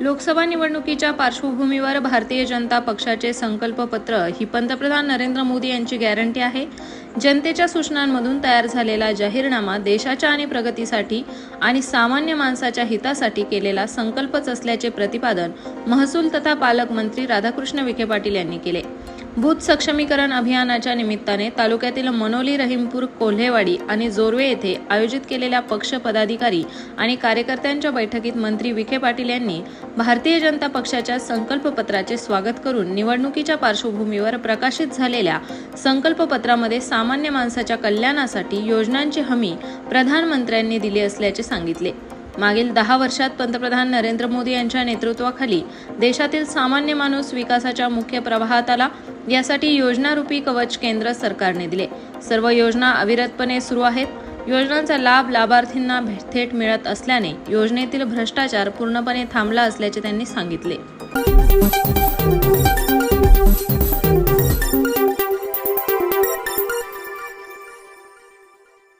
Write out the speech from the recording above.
लोकसभा निवडणुकीच्या पार्श्वभूमीवर भारतीय जनता पक्षाचे संकल्पपत्र ही पंतप्रधान नरेंद्र मोदी यांची गॅरंटी आहे. जनतेच्या सूचनांमधून तयार झालेला जाहीरनामा देशाच्या आणि प्रगतीसाठी आणि सामान्य माणसाच्या हितासाठी केलेला संकल्पच असल्याचे प्रतिपादन महसूल तथा पालकमंत्री राधाकृष्ण विखे पाटील यांनी केले. भूत सक्षमीकरण अभियानाच्या निमित्ताने तालुक्यातील मनोली रहीमपूर कोल्हेवाडी आणि जोरवे येथे आयोजित केलेल्या पक्ष पदाधिकारी आणि कार्यकर्त्यांच्या बैठकीत मंत्री विखे पाटील यांनी भारतीय जनता पक्षाच्या संकल्पपत्राचे स्वागत करून निवडणुकीच्या पार्श्वभूमीवर प्रकाशित झालेल्या संकल्पपत्रामध्ये सामान्य माणसाच्या कल्याणासाठी योजनांची हमी प्रधानमंत्र्यांनी दिली असल्याचे सांगितले. मागील दहा वर्षात पंतप्रधान नरेंद्र मोदी यांच्या नेतृत्वाखाली देशातील सामान्य माणूस विकासाच्या मुख्य प्रवाहात आला. यासाठी योजनारूपी कवच केंद्र सरकारने दिले. सर्व योजना अविरतपणे सुरू आहेत. योजनांचा लाभ लाभार्थींना थेट मिळत असल्याने योजनेतील भ्रष्टाचार पूर्णपणे थांबला असल्याचे त्यांनी सांगितले.